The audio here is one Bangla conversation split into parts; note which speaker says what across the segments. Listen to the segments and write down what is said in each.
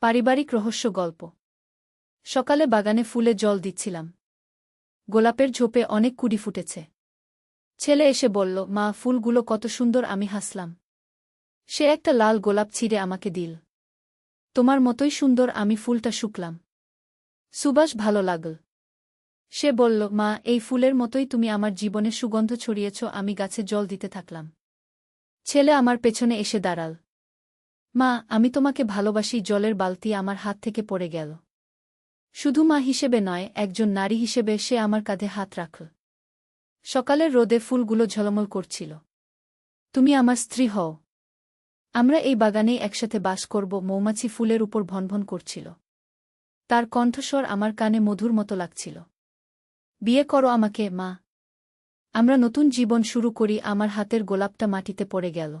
Speaker 1: পারিবারিক রহস্য গল্প। সকালে বাগানে ফুলে জল দিচ্ছিলাম। গোলাপের ঝোপে অনেক কুড়ি ফুটেছে। ছেলে এসে বলল, মা, ফুলগুলো কত সুন্দর, আমি হাসলাম। সে একটা লাল গোলাপ ছিঁড়ে আমাকে দিল। তোমার মতোই সুন্দর, আমি ফুলটা শুকলাম। সুবাস ভালো লাগল। সে বলল, মা, এই ফুলের মতোই তুমি আমার জীবনে সুগন্ধ ছড়িয়েছ, আমি গাছে জল দিতে থাকলাম। ছেলে আমার পেছনে এসে দাঁড়াল। মা, আমি তোমাকে ভালোবাসি, জলের বালতি আমার হাত থেকে পড়ে গেল। শুধু মা হিসেবে নয়, একজন নারী হিসেবে সে আমার কাঁধে হাত রাখল সকালের রোদে ফুলগুলো ঝলমল করছিল। তুমি আমার স্ত্রী হও। আমরা এই বাগানেই একসাথে বাস করব, মৌমাছি ফুলের উপর ভনভন করছিল। তার কণ্ঠস্বর আমার কানে মধুর মতো লাগছিল। বিয়ে করো আমাকে, মা। আমরা নতুন জীবন শুরু করি, আমার হাতের গোলাপটা মাটিতে পড়ে গেল।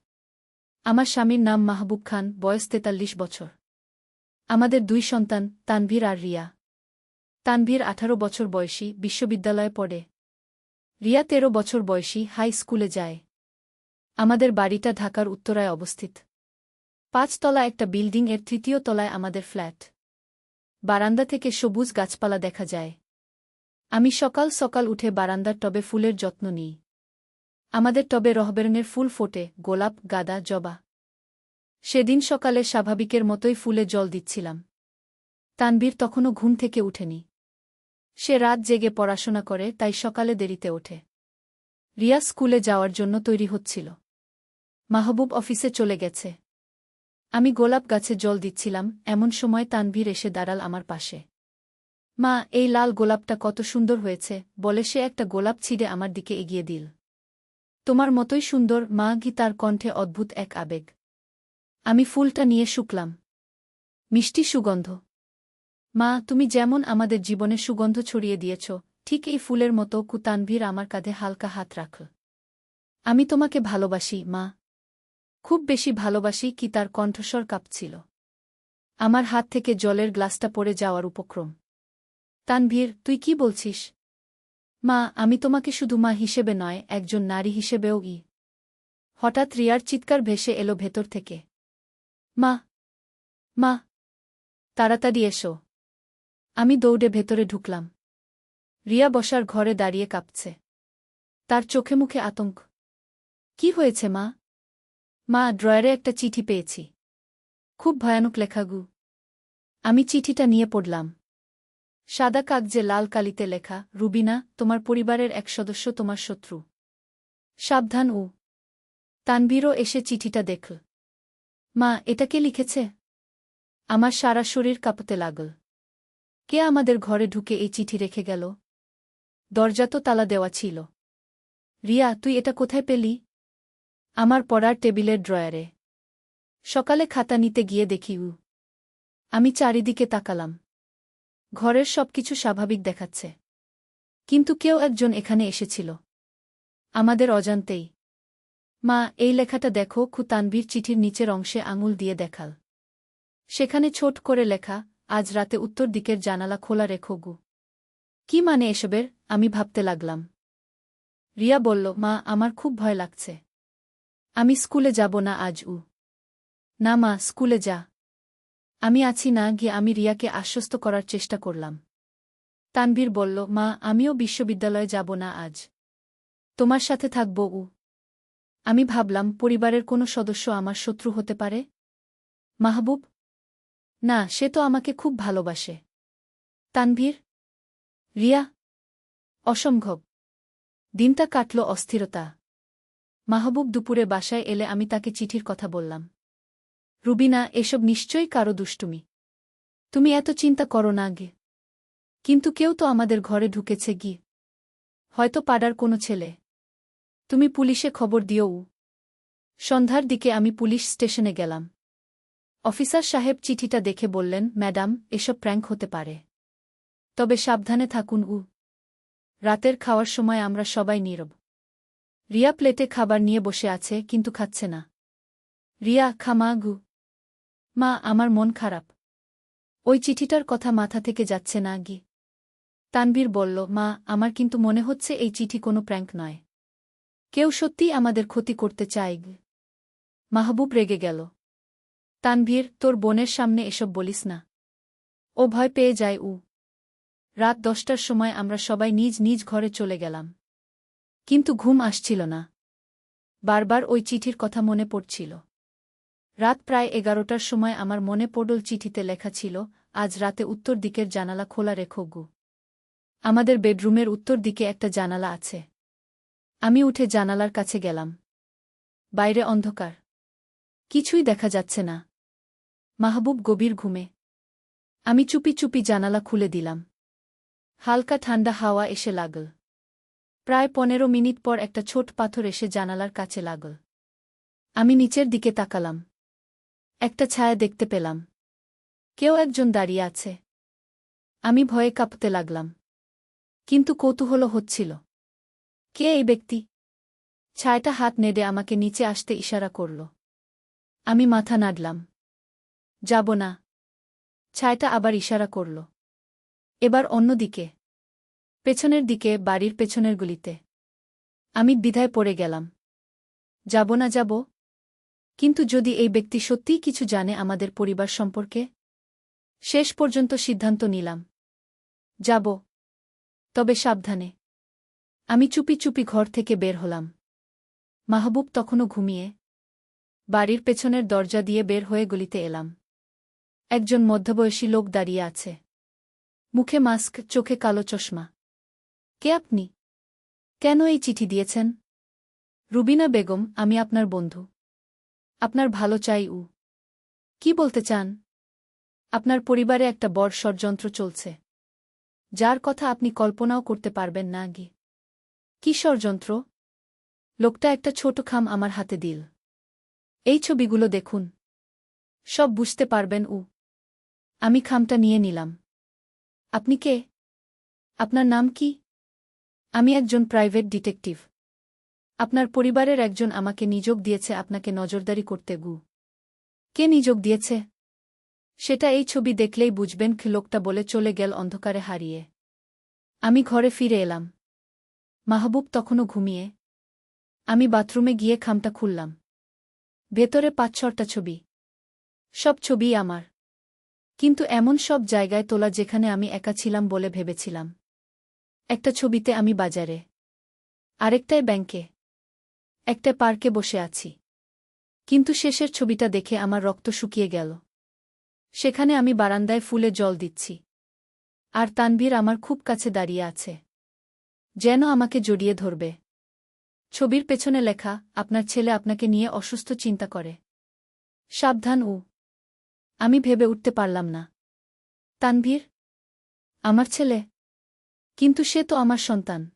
Speaker 1: আমার স্বামীর নাম মাহবুব খান, বয়স তেতাল্লিশ বছর। আমাদের দুই সন্তান, তানভীর আর রিয়া। তানভীর আঠারো বছর বয়সী, বিশ্ববিদ্যালয়ে পড়ে। রিয়া তেরো বছর বয়সী, হাই স্কুলে যায়। আমাদের বাড়িটা ঢাকার উত্তরায় অবস্থিত। পাঁচতলা একটা বিল্ডিং এর তৃতীয় তলায় আমাদের ফ্ল্যাট। বারান্দা থেকে সবুজ গাছপালা দেখা যায়। আমি সকাল সকাল উঠে বারান্দার টবে ফুলের যত্ন নিই। আমাদের টবে রহবেরঙের ফুল ফোটে, গোলাপ, গাদা, জবা। সেদিন সকালে স্বাভাবিকের মতোই ফুলে জল দিচ্ছিলাম। তানবীর তখনও ঘুম থেকে উঠেনি। সে রাত জেগে পড়াশোনা করে, তাই সকালে দেরিতে ওঠে। রিয়া স্কুলে যাওয়ার জন্য তৈরি হচ্ছিল। মাহবুব অফিসে চলে গেছে। আমি গোলাপ গাছে জল দিচ্ছিলাম, এমন সময় তানভীর এসে দাঁড়াল আমার পাশে। মা, এই লাল গোলাপটা কত সুন্দর হয়েছে বলে সে একটা গোলাপ ছিঁড়ে আমার দিকে এগিয়ে দিল। তোমার মতোই সুন্দর মা গি তার কণ্ঠে অদ্ভুত এক আবেগ। আমি ফুলটা নিয়ে শুকলাম। মিষ্টি সুগন্ধ। মা, তুমি যেমন আমাদের জীবনে সুগন্ধ ছড়িয়ে দিয়েছ, ঠিক এই ফুলের মতো কুতানভীর আমার কাঁধে হালকা হাত রাখল আমি তোমাকে ভালোবাসি, মা। খুব বেশি ভালোবাসি কি তার কণ্ঠস্বর কাঁপছিল। আমার হাত থেকে জলের গ্লাসটা পড়ে যাওয়ার উপক্রম। তানভীর, তুই কি বলছিস? মা, আমি তোমাকে শুধু মা হিসেবে নয়, একজন নারী হিসেবেও ই। হঠাৎ রিয়ার চিৎকার ভেসে এলো ভেতর থেকে। মা মা, তাড়াতাড়ি এসো। আমি দৌড়ে ভেতরে ঢুকলাম। রিয়া বসার ঘরে দাঁড়িয়ে কাঁপছে। তার চোখে মুখে আতঙ্ক। কি হয়েছে, মা? মা, ড্রয়ারে একটা চিঠি পেয়েছি। খুব ভয়ানক লেখাগু। আমি চিঠিটা নিয়ে পড়লাম। সাদা কাগজে লাল কালিতে লেখা, রুবিনা, তোমার পরিবারের এক সদস্য, তোমার শত্রু। সাবধান ও। তানবীরও এসে চিঠিটা দেখল মা, এটা কে লিখেছে? আমার সারা শরীর কাঁপতে লাগল। কে আমাদের ঘরে ঢুকে এই চিঠি রেখে গেল? দরজা তো তালা দেওয়া ছিল। রিয়া, তুই এটা কোথায় পেলি? আমার পড়ার টেবিলের ড্রয়ারে। সকালে খাতা নিতে গিয়ে দেখি উ আমি চারিদিকে তাকালাম। ঘরের সবকিছু স্বাভাবিক দেখাচ্ছে। কিন্তু কেউ একজন এখানে এসেছিল। আমাদের অজান্তেই। মা, এই লেখাটা দেখো খু তানভীর চিঠির নিচের অংশে আঙুল দিয়ে দেখাল। সেখানে ছোট করে লেখা, আজ রাতে উত্তর দিকের জানালা খোলা রেখো গু। কি মানে এসবের? আমি ভাবতে লাগলাম। রিয়া বলল, মা, আমার খুব ভয় লাগছে। আমি স্কুলে যাব না আজ, উ। না মা, স্কুলে যা। আমি আছি না, গিয়ে আমি রিয়াকে আশ্বস্ত করার চেষ্টা করলাম। তানভীর বলল, মা, আমিও বিশ্ববিদ্যালয়ে যাব না আজ। তোমার সাথে থাকব উ। আমি ভাবলাম, পরিবারের কোনো সদস্য আমার শত্রু হতে পারে? মাহবুব? না, সে তো আমাকে খুব ভালোবাসে। তানভীর? রিয়া? অসম্ভব। দিনটা কাটল অস্থিরতা। মাহবুব দুপুরে বাসায় এলে আমি তাকে চিঠির কথা বললাম। রুবিনা, এসব নিশ্চয়ই কারও দুষ্টুমি। তুমি এত চিন্তা করো না গে কিন্তু কেউ তো আমাদের ঘরে ঢুকেছে গিয়ে। হয়তো পাড়ার কোনো ছেলে। তুমি পুলিশে খবর দিও সন্ধ্যার দিকে আমি পুলিশ স্টেশনে গেলাম। অফিসার সাহেব চিঠিটা দেখে বললেন, ম্যাডাম, এসব প্র্যাঙ্ক হতে পারে। তবে সাবধানে থাকুন উ। রাতের খাওয়ার সময় আমরা সবাই নীরব। রিয়া প্লেটে খাবার নিয়ে বসে আছে, কিন্তু খাচ্ছে না। রিয়া, খামা গু মা, আমার মন খারাপ। ওই চিঠিটার কথা মাথা থেকে যাচ্ছে না গি তানবীর বলল, মা, আমার কিন্তু মনে হচ্ছে এই চিঠি কোনো প্র্যাঙ্ক নয়। কেউ সত্যিই আমাদের ক্ষতি করতে চায়। মাহবুব রেগে গেল। তানভীর, তোর বোনের সামনে এসব বলিস না। ও ভয় পেয়ে যায়, উ। রাত দশটার সময় আমরা সবাই নিজ নিজ ঘরে চলে গেলাম। কিন্তু ঘুম আসছিল না। বারবার ওই চিঠির কথা মনে পড়ছিল। রাত প্রায় এগারোটার সময় আমার মনে পড়ল চিঠিতে লেখা ছিল, আজ রাতে উত্তর দিকের জানালা খোলা রেখো গু। আমাদের বেডরুমের উত্তর দিকে একটা জানালা আছে। আমি উঠে জানালার কাছে গেলাম। বাইরে অন্ধকার। কিছুই দেখা যাচ্ছে না। মাহবুব গভীর ঘুমে। আমি চুপি চুপি জানালা খুলে দিলাম। হালকা ঠান্ডা হাওয়া এসে লাগল। প্রায় পনেরো মিনিট পর একটা ছোট পাথর এসে জানালার কাছে লাগল। আমি নিচের দিকে তাকালাম। একটা ছায়া দেখতে পেলাম। কেউ একজন দাঁড়িয়ে আছে। আমি ভয়ে কাঁপতে লাগলাম। কিন্তু কৌতূহল হচ্ছিল। কে এই ব্যক্তি? ছায়াটা হাত নেড়ে আমাকে নিচে আসতে ইশারা করল। আমি মাথা নাড়লাম। যাব না। ছায়াটা আবার ইশারা করল। এবার অন্যদিকে। পেছনের দিকে, বাড়ির পেছনের গুলিতে। আমি দ্বিধায় পড়ে গেলাম। যাব না, যাব। কিন্তু যদি এই ব্যক্তি সত্যিই কিছু জানে আমাদের পরিবার সম্পর্কে? শেষ পর্যন্ত সিদ্ধান্ত নিলাম। যাব। তবে সাবধানে। আমি চুপি চুপি ঘর থেকে বের হলাম। মাহবুব তখনও ঘুমিয়ে বাড়ির পেছনের দরজা দিয়ে বের হয়ে গলিতে এলাম। একজন মধ্যবয়সী লোক দাঁড়িয়ে আছে। মুখে মাস্ক, চোখে কালো চশমা। কে আপনি? কেন এই চিঠি দিয়েছেন? রুবিনা বেগম, আমি আপনার বন্ধু। আপনার ভালো চাই, উ। কি বলতে চান? আপনার পরিবারে একটা বড় ষড়যন্ত্র চলছে। যার কথা আপনি কল্পনাও করতে পারবেন না গি কি ষড়যন্ত্র? লোকটা একটা ছোট খাম আমার হাতে দিল। এই ছবিগুলো দেখুন। সব বুঝতে পারবেন, উ। আমি খামটা নিয়ে নিলাম। আপনি কে? আপনার নাম কি? আমি একজন প্রাইভেট ডিটেকটিভ। আপনার পরিবারের একজন আমাকে নিযোগ দিয়েছে, আপনাকে নজরদারি করতে গু। কে নিযোগ দিয়েছে? সেটা এই ছবি দেখলেই বুঝবেন, লোকটা বলে চলে গেল অন্ধকারে হারিয়ে। আমি ঘরে ফিরে এলাম। মাহবুব তখনও ঘুমিয়ে। আমি বাথরুমে গিয়ে খামটা খুললাম। ভেতরে পাঁচ ছটা ছবি। সব ছবিই আমার। কিন্তু এমন সব জায়গায় তোলা যেখানে আমি একা ছিলাম বলে ভেবেছিলাম। একটা ছবিতে আমি বাজারে। আরেকটায় ব্যাংকে। একটা পার্কে বসে আছি। কিন্তু শেষের ছবিটা দেখে আমার রক্ত শুকিয়ে গেল। সেখানে আমি বারান্দায় ফুলে জল দিচ্ছি। আর তানভীর আমার খুব কাছে দাঁড়িয়ে আছে। যেন আমাকে জড়িয়ে ধরবে। ছবির পেছনে লেখা, আপনার ছেলে আপনাকে নিয়ে অসুস্থ চিন্তা করে। সাবধান উ। আমি ভেবে উঠতে পারলাম না। তানভীর? আমার ছেলে? কিন্তু সে তো আমার সন্তান।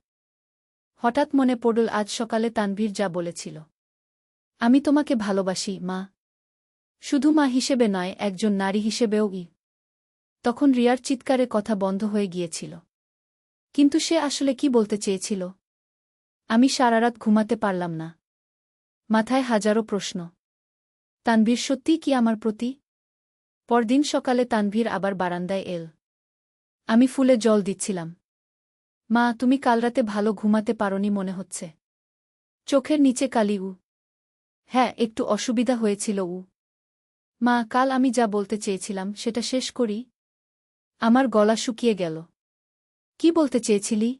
Speaker 1: হঠাৎ মনে পড়ল আজ সকালে তানভীর যা বলেছিল। আমি তোমাকে ভালোবাসি, মা। শুধু মা হিসেবে নয়, একজন নারী হিসেবেও ই। তখন রিয়ার চিৎকারে কথা বন্ধ হয়ে গিয়েছিল। কিন্তু সে আসলে কি বলতে চেয়েছিল? আমি সারারাত ঘুমাতে পারলাম না। মাথায় হাজারো প্রশ্ন। তানভীর সত্যিই কি আমার প্রতি? পরদিন সকালে তানভীর আবার বারান্দায় এল। আমি ফুলে জল দিচ্ছিলাম। মা, তুমি কাল রাতে ভালো ঘুমাতে পারনি মনে হচ্ছে। চোখের নিচে কালি উ। হ্যাঁ একটু অসুবিধা হয়েছিল উ। মা, কাল আমি যা বলতে চেয়েছিলাম সেটা শেষ করি। আমার গলা শুকিয়ে গেল। কি বলতে চেয়েছিলি?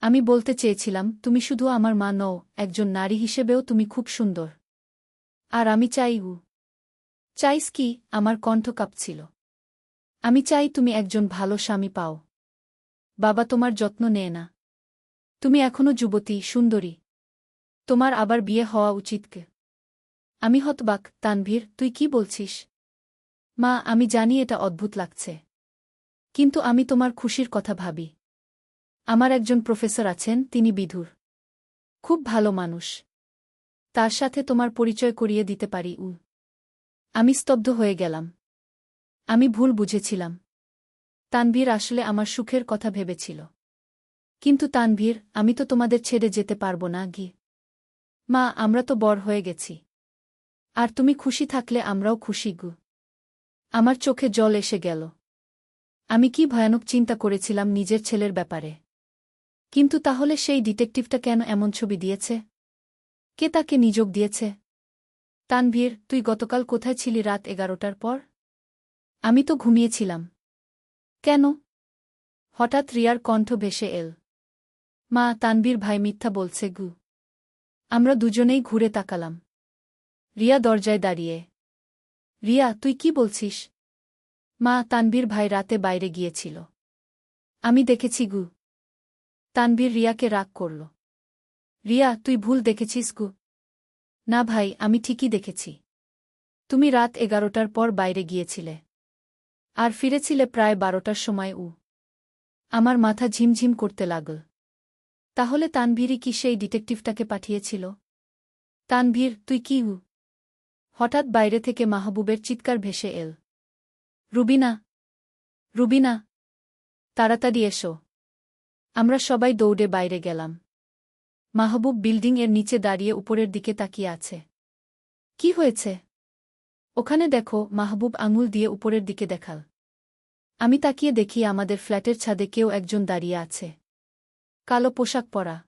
Speaker 1: আমি বলতে চেয়েছিলাম, তুমি শুধু আমার মা নও, একজন নারী হিসেবেও তুমি খুব সুন্দর। আর আমি চাই উ। চাইস কি? আমার কণ্ঠ কাঁপছিল। আমি চাই তুমি একজন ভালো স্বামী পাও। বাবা তোমার যত্ন নেয় না। তুমি এখনও যুবতী, সুন্দরী। তোমার আবার বিয়ে হওয়া উচিত কে আমি হতবাক, তানভীর, তুই কি বলছিস? মা, আমি জানি এটা অদ্ভুত লাগছে। কিন্তু আমি তোমার খুশির কথা ভাবি। আমার একজন প্রফেসর আছেন, তিনি বিধুর। খুব ভালো মানুষ। তার সাথে তোমার পরিচয় করিয়ে দিতে পারি, উ। আমি স্তব্ধ হয়ে গেলাম। আমি ভুল বুঝেছিলাম। তানভীর আসলে আমার সুখের কথা ভেবেছিল। কিন্তু তানভীর, আমি তো তোমাদের ছেড়ে যেতে পারব না, গি। মা, আমরা তো বড় হয়ে গেছি। আর তুমি খুশি থাকলে আমরাও খুশি, গু। আমার চোখে জল এসে গেল। আমি কি ভয়ানক চিন্তা করেছিলাম নিজের ছেলের ব্যাপারে। কিন্তু তাহলে সেই ডিটেকটিভটা কেন এমন ছবি দিয়েছে? কে তাকে নিযোগ দিয়েছে? তানভীর, তুই গতকাল কোথায় ছিলি রাত এগারোটার পর? আমি তো ঘুমিয়েছিলাম। কেন? হঠাৎ রিয়ার কণ্ঠ ভেসে এল। মা তানবীর ভাই মিথ্যা বলছে গু। আমরা দুজনেই ঘুরে তাকালাম। রিয়া দরজায় দাঁড়িয়ে। রিয়া, তুই কি বলছিস? মা তানবীর ভাই রাতে বাইরে গিয়েছিল। আমি দেখেছি গু। তানবীর রিয়াকে রাগ করল। রিয়া, তুই ভুল দেখেছিস গু। না ভাই, আমি ঠিকই দেখেছি। তুমি রাত এগারোটার পর বাইরে গিয়েছিলে। আর ফিরেছিলে প্রায় বারোটার সময় উ আমার মাথা ঝিমঝিম করতে লাগল। তাহলে তানভীরই কি সেই ডিটেকটিভটাকে পাঠিয়েছিল? তানভীর, তুই কি উ হঠাৎ বাইরে থেকে মাহবুবের চিৎকার ভেসে এল। রুবিনা রুবিনা, তাড়াতাড়ি এসো। আমরা সবাই দৌড়ে বাইরে গেলাম। মাহবুব বিল্ডিং এর নিচে দাঁড়িয়ে উপরের দিকে তাকিয়ে আছে। কি হয়েছে? ওখানে দেখো, মাহবুব আঙুল দিয়ে উপরের দিকে দেখাল। আমি তাকিয়ে দেখি আমাদের ফ্ল্যাটের ছাদে কেউ একজন দাঁড়িয়ে আছে। কালো পোশাক পরা।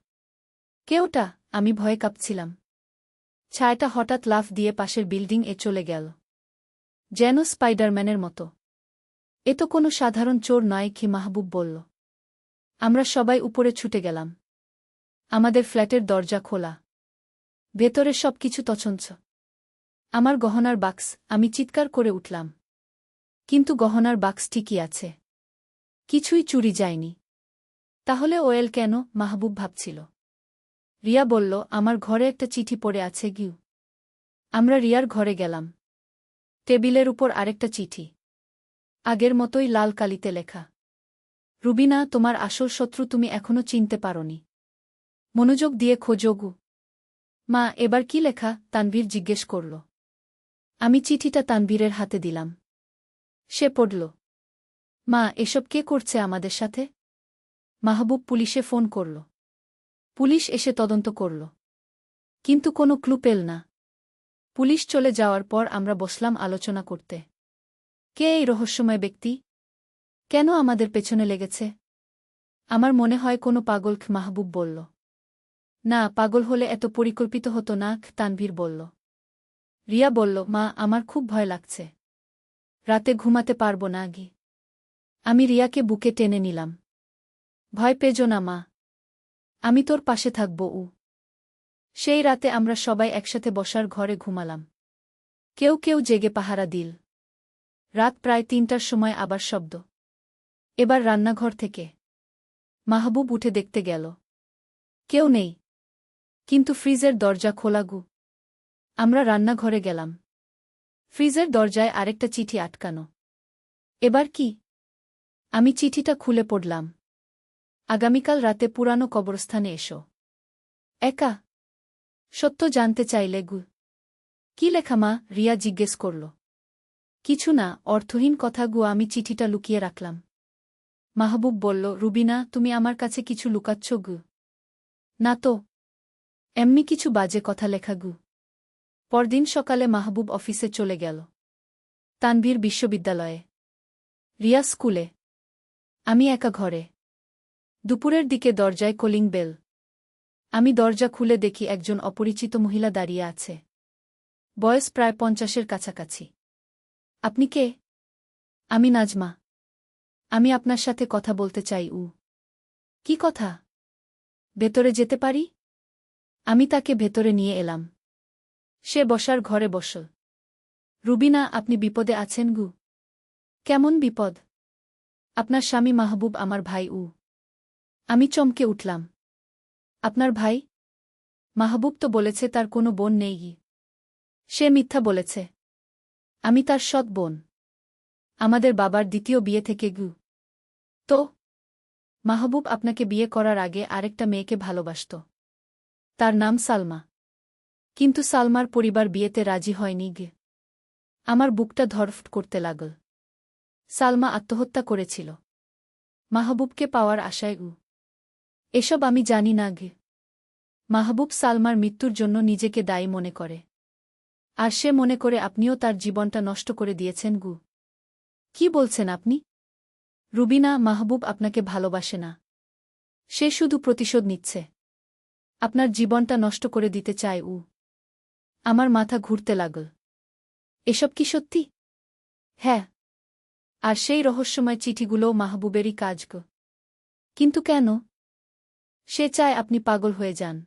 Speaker 1: কেউটা? আমি ভয়ে কাঁপছিলাম। ছায়াটা হঠাৎ লাফ দিয়ে পাশের বিল্ডিং এ চলে গেল। যেন স্পাইডারম্যানের মতো। এ তো কোনো সাধারণ চোর নয়, কি মাহবুব বলল। আমরা সবাই উপরে ছুটে গেলাম। আমাদের ফ্ল্যাটের দরজা খোলা। ভেতরে সব কিছু তছঞ্ছ আমার গহনার বাক্স, আমি চিৎকার করে উঠলাম। কিন্তু গহনার বাক্স ঠিকই আছে। কিছুই চুরি যায়নি। তাহলে ওয়েল কেন? মাহবুব ভাবছিল। রিয়া বলল, আমার ঘরে একটা চিঠি পড়ে আছে, গিউ। আমরা রিয়ার ঘরে গেলাম। টেবিলের উপর আরেকটা চিঠি। আগের মতোই লাল কালিতে লেখা। রুবিনা, তোমার আসল শত্রু তুমি এখনও চিনতে পারনি। মনোযোগ দিয়ে খোঁজগু মা, এবার কি লেখা? তানভীর জিজ্ঞেস করল। আমি চিঠিটা তানভীরের হাতে দিলাম। সে পড়ল। মা, এসব কে করছে আমাদের সাথে? মাহবুব পুলিশে ফোন করল। পুলিশ এসে তদন্ত করল। কিন্তু কোনো ক্লু পেল না। পুলিশ চলে যাওয়ার পর আমরা বসলাম আলোচনা করতে। কে এই রহস্যময় ব্যক্তি? কেন আমাদের পেছনে লেগেছে? আমার মনে হয় কোনো পাগল মাহবুব বলল। না, পাগল হলে এত পরিকল্পিত হতো না, তানভীর বলল। রিয়া বলল, মা, আমার খুব ভয় লাগছে। রাতে ঘুমাতে পারব না, আগে। আমি রিয়াকে বুকে টেনে নিলাম। ভয় পেজো না, মা। আমি তোর পাশে থাকব, উ। সেই রাতে আমরা সবাই একসাথে বসার ঘরে ঘুমালাম। কেউ কেউ জেগে পাহারা দিল। রাত প্রায় তিনটার সময় আবার শব্দ। এবার রান্নাঘর থেকে। মাহবুব উঠে দেখতে গেল। কেউ নেই। কিন্তু ফ্রিজের দরজা খোলাগু আমরা রান্নাঘরে গেলাম। ফ্রিজের দরজায় আরেকটা চিঠি আটকানো। এবার কি? আমি চিঠিটা খুলে পড়লাম। আগামীকাল রাতে পুরানো কবরস্থানে এসো। একা? সত্য জানতে চাইলে গু। কি লেখা মা? রিয়া জিজ্ঞেস করল। কিছু না, অর্থহীন কথা গু, আমি চিঠিটা লুকিয়ে রাখলাম। মাহবুব বলল, রুবিনা, তুমি আমার কাছে কিছু লুকাচ্ছ গু। না তো। এমনি কিছু বাজে কথা লেখা গু। পরদিন সকালে মাহবুব অফিসে চলে গেল। তানভীর বিশ্ববিদ্যালয়ে। রিয়া স্কুলে। আমি একা ঘরে। দুপুরের দিকে দরজায় কলিং বেল। আমি দরজা খুলে দেখি একজন অপরিচিত মহিলা দাঁড়িয়ে আছে। বয়স প্রায় পঞ্চাশের কাছাকাছি। আপনি কে? আমি নাজমা। আমি আপনার সাথে কথা বলতে চাই, উ। কি কথা? ভেতরে যেতে পারি? আমি তাকে ভেতরে নিয়ে এলাম। সে বসার ঘরে বসল রুবিনা, আপনি বিপদে আছেন গু। কেমন বিপদ? আপনার স্বামী মাহবুব, আমার ভাই উ। আমি চমকে উঠলাম। আপনার ভাই? মাহবুব তো বলেছে তার কোনো বোন নেই গি। সে মিথ্যা বলেছে। আমি তার সৎ বোন। আমাদের বাবার দ্বিতীয় বিয়ে থেকে গু। তো? মাহবুব আপনাকে বিয়ে করার আগে আরেকটা মেয়েকে ভালোবাসত। তার নাম সালমা। কিন্তু সালমার পরিবার বিয়েতে রাজি হয়নি গে। আমার বুকটা ধরফট করতে লাগল। সালমা আত্মহত্যা করেছিল। মাহবুবকে পাওয়ার আশায় উ। এসব আমি জানি না গে। মাহবুব সালমার মৃত্যুর জন্য নিজেকে দায়ী মনে করে। আর সে মনে করে আপনিও তার জীবনটা নষ্ট করে দিয়েছেন গু। কি বলছেন আপনি? রুবিনা, মাহবুব আপনাকে ভালোবাসে না। সে শুধু প্রতিশোধ নিচ্ছে। আপনার জীবনটা নষ্ট করে দিতে চায় উ। আমার মাথা ঘুরতে লাগল। এসব কি সত্যি? হ্যাঁ। আর সেই রহস্যময় চিঠিগুলোও মাহবুবেরই কাজ গো। কিন্তু কেন? সে চায় আপনি পাগল হয়ে যান।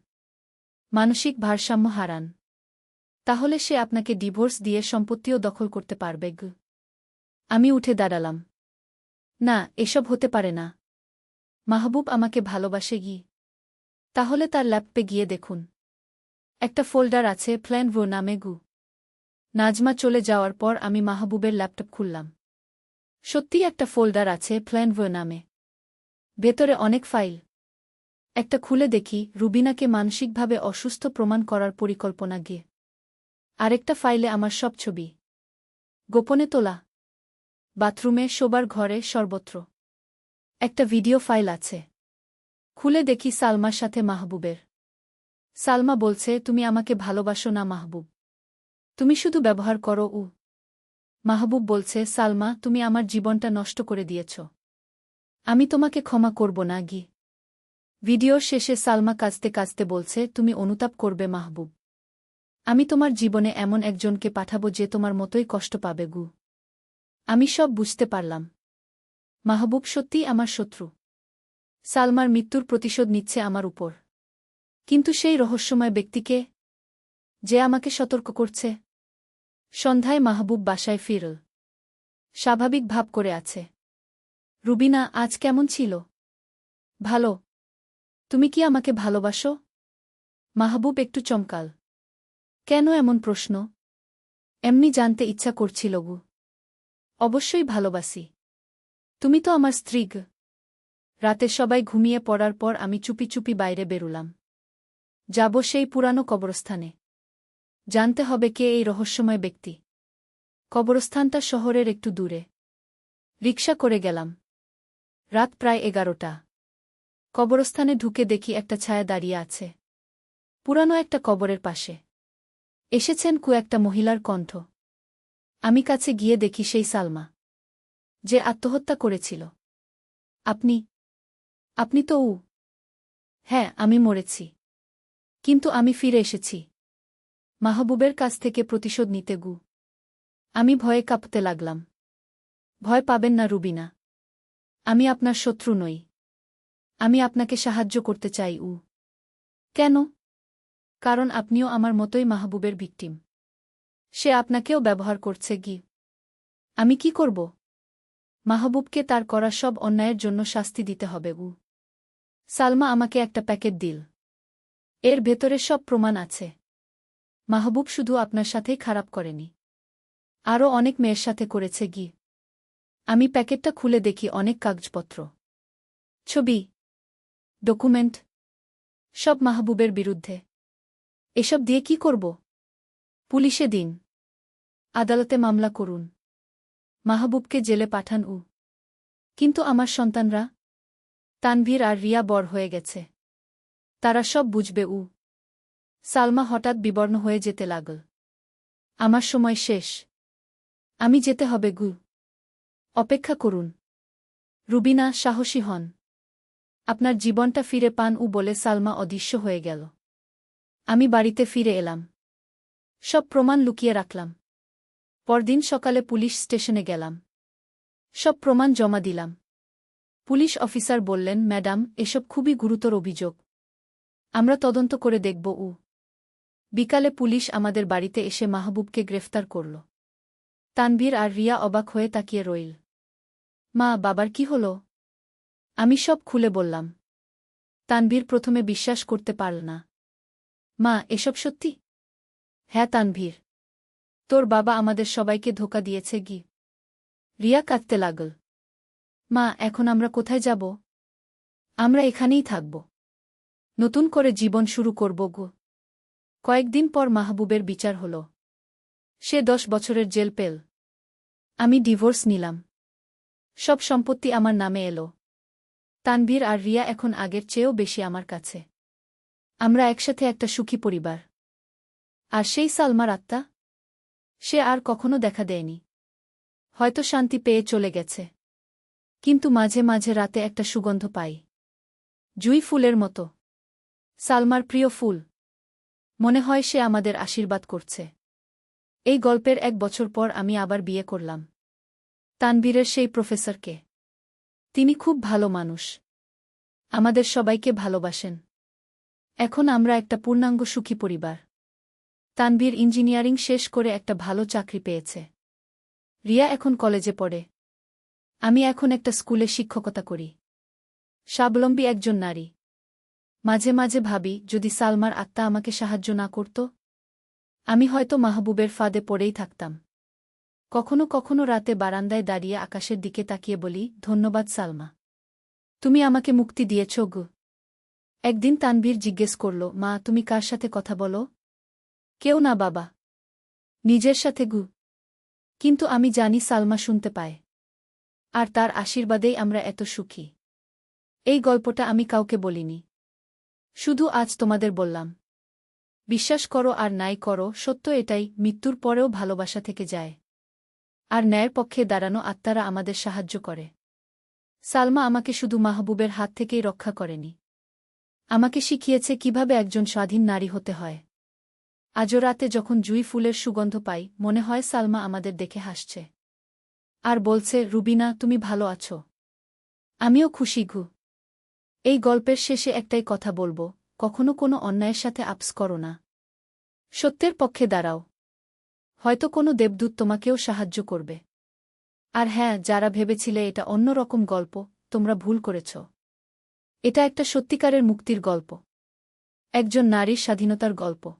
Speaker 1: মানসিক ভারসাম্য হারান। তাহলে সে আপনাকে ডিভোর্স দিয়ে সম্পত্তিও দখল করতে পারবে গ। আমি উঠে দাঁড়ালাম। না, এসব হতে পারে না। মাহবুব আমাকে ভালোবাসে গি তাহলে তার ল্যাপটপে গিয়ে দেখুন। একটা ফোল্ডার আছে প্ল্যান ভো নামে গু। নাজমা চলে যাওয়ার পর আমি মাহবুবের ল্যাপটপ খুললাম। সত্যিই একটা ফোল্ডার আছে প্ল্যান ভো নামে। ভেতরে অনেক ফাইল। একটা খুলে দেখি রুবিনাকে মানসিকভাবে অসুস্থ প্রমাণ করার পরিকল্পনা গিয়ে আরেকটা ফাইলে আমার সব ছবি। গোপনে তোলা। বাথরুমে শোবার ঘরে সর্বত্র। একটা ভিডিও ফাইল আছে। খুলে দেখি সালমার সাথে মাহবুবের। সালমা বলছে, তুমি আমাকে ভালোবাসো না, মাহবুব। তুমি শুধু ব্যবহার করো উ মাহবুব বলছে, সালমা, তুমি আমার জীবনটা নষ্ট করে দিয়েছ। আমি তোমাকে ক্ষমা করব না, গি। ভিডিওর শেষে সালমা কাজতে কাজতে বলছে, তুমি অনুতাপ করবে, মাহবুব। আমি তোমার জীবনে এমন একজনকে পাঠাবো যে তোমার মতোই কষ্ট পাবে, গু। আমি সব বুঝতে পারলাম। মাহবুব সত্যিই আমার শত্রু। সালমার মৃত্যুর প্রতিশোধ নিচ্ছে আমার উপর। কিন্তু সেই রহস্যময় ব্যক্তিকে যে আমাকে সতর্ক করছে? সন্ধ্যায় মাহবুব বাসায় ফিরল। স্বাভাবিক ভাব করে আছে। রুবিনা, আজ কেমন ছিল? ভালো। তুমি কি আমাকে ভালোবাসো? মাহবুব একটু চমকাল। কেন এমন প্রশ্ন? এমনি জানতে ইচ্ছা করছিল গু। অবশ্যই ভালোবাসি। তুমি তো আমার স্ত্রী গ। রাতে সবাই ঘুমিয়ে পড়ার পর আমি চুপি চুপি বাইরে বেরুলাম। যাব সেই পুরানো কবরস্থানে। জানতে হবে কে এই রহস্যময় ব্যক্তি। কবরস্থানটা শহরের একটু দূরে। রিক্সা করে গেলাম। রাত প্রায় এগারোটা। কবরস্থানে ঢুকে দেখি একটা ছায়া দাঁড়িয়ে আছে। পুরানো একটা কবরের পাশে। এসেছেন কু একটা মহিলার কণ্ঠ। আমি কাছে গিয়ে দেখি সেই সালমা। যে আত্মহত্যা করেছিল। আপনি? আপনি তো উ। হ্যাঁ আমি মরেছি। কিন্তু আমি ফিরে এসেছি। মাহবুবের কাছ থেকে প্রতিশোধ নিতে গু। আমি ভয়ে কাঁপতে লাগলাম। ভয় পাবেন না রুবিনা। আমি আপনার শত্রু নই। আমি আপনাকে সাহায্য করতে চাই, উ। কেন? কারণ আপনিও আমার মতোই মাহবুবের ভিকটিম সে আপনাকেও ব্যবহার করছে, গি। আমি কি করব? মাহবুবকে তার করা সব অন্যায়ের জন্য শাস্তি দিতে হবে উ সালমা আমাকে একটা প্যাকেট দিল। এর ভেতরে সব প্রমাণ আছে। মাহবুব শুধু আপনার সাথেই খারাপ করেনি। আরও অনেক মেয়ের সাথে করেছে গি আমি প্যাকেটটা খুলে দেখি অনেক কাগজপত্র। ছবি, ডকুমেন্ট, সব মাহবুবের বিরুদ্ধে। এসব দিয়ে কি করব? পুলিশে দিন। আদালতে মামলা করুন। মাহবুবকে জেলে পাঠান উ। কিন্তু আমার সন্তানরা, তানভীর আর রিয়া বর হয়ে গেছে। তারা সব বুঝবে উ সালমা হঠাৎ বিবর্ণ হয়ে যেতে লাগল। আমার সময় শেষ। আমি যেতে হবে, গু। অপেক্ষা করুন। রুবিনা সাহসী হন। আপনার জীবনটা ফিরে পান উ বলে সালমা অদৃশ্য হয়ে গেল। আমি বাড়িতে ফিরে এলাম। সব প্রমাণ লুকিয়ে রাখলাম। পরদিন সকালে পুলিশ স্টেশনে গেলাম। সব প্রমাণ জমা দিলাম। পুলিশ অফিসার বললেন, ম্যাডাম, এসব খুবই গুরুতর অভিযোগ। আমরা তদন্ত করে দেখব, উ। বিকালে পুলিশ আমাদের বাড়িতে এসে মাহবুবকে গ্রেফতার করল। তানভীর আর রিয়া অবাক হয়ে তাকিয়ে রইল। মা, বাবার কি হল? আমি সব খুলে বললাম। তানভীর প্রথমে বিশ্বাস করতে পারল না। মা, এসব সত্যি? হ্যাঁ তানভীর। তোর বাবা আমাদের সবাইকে ধোকা দিয়েছে, গি। রিয়া কাঁদতে লাগল। মা, এখন আমরা কোথায় যাব? আমরা এখানেই থাকব। নতুন করে জীবন শুরু করব গো। কয়েকদিন পর মাহবুবের বিচার হল। সে দশ বছরের জেল পেল। আমি ডিভোর্স নিলাম। সব সম্পত্তি আমার নামে এলো। তানভীর আর রিয়া এখন আগের চেয়েও বেশি আমার কাছে। আমরা একসাথে একটা সুখী পরিবার। আর সেই সালমার আত্মা? সে আর কখনো দেখা দেয়নি। হয়তো শান্তি পেয়ে চলে গেছে। কিন্তু মাঝে মাঝে রাতে একটা সুগন্ধ পাই। জুই ফুলের মতো। সালমার প্রিয় ফুল। মনে হয় সে আমাদের আশীর্বাদ করছে। এই গল্পের এক বছর পর আমি আবার বিয়ে করলাম। তানবীরের সেই প্রফেসরকে। তিনি খুব ভালো মানুষ। আমাদের সবাইকে ভালোবাসেন। এখন আমরা একটা পূর্ণাঙ্গ সুখী পরিবার। তানবীর ইঞ্জিনিয়ারিং শেষ করে একটা ভালো চাকরি পেয়েছে। রিয়া এখন কলেজে পড়ে। আমি এখন একটা স্কুলে শিক্ষকতা করি। স্বাবলম্বী একজন নারী। মাঝে মাঝে ভাবি, যদি সালমার আত্মা আমাকে সাহায্য না করত, আমি হয়তো মাহবুবের ফাঁদে পড়েই থাকতাম। কখনো কখনো রাতে বারান্দায় দাঁড়িয়ে আকাশের দিকে তাকিয়ে বলি, ধন্যবাদ সালমা। তুমি আমাকে মুক্তি দিয়েছ গু। একদিন তানভীর জিজ্ঞেস করল, মা, তুমি কার সাথে কথা বলো? কেউ না বাবা। নিজের সাথে গু। কিন্তু আমি জানি সালমা শুনতে পায়। আর তার আশীর্বাদেই আমরা এত সুখী। এই গল্পটা আমি কাউকে বলিনি। শুধু আজ তোমাদের বললাম। বিশ্বাস করো আর নাই করো, সত্য এটাই, মৃত্যুর পরেও ভালোবাসা থেকে যায়। আর ন্যায়ের পক্ষে দাঁড়ানো আত্মারা আমাদের সাহায্য করে। সালমা আমাকে শুধু মাহবুবের হাত থেকেই রক্ষা করেনি। আমাকে শিখিয়েছে কীভাবে একজন স্বাধীন নারী হতে হয়। আজও রাতে যখন জুই ফুলের সুগন্ধ পাই, মনে হয় সালমা আমাদের দেখে হাসছে। আর বলছে, রুবিনা, তুমি ভালো আছো। আমিও খুশি, ঘু। এই গল্পের শেষে একটাই কথা বলব, কখনো কোনো অন্যায়ের সাথে আপস করো না। সত্যের পক্ষে দাঁড়াও। হয়তো কোনো দেবদূত তোমাকেও সাহায্য করবে। আর হ্যাঁ যারা ভেবেছিলে এটা অন্য রকম গল্প, তোমরা ভুল করেছ। এটা একটা সত্যিকারের মুক্তির গল্প। একজন নারীর স্বাধীনতার গল্প।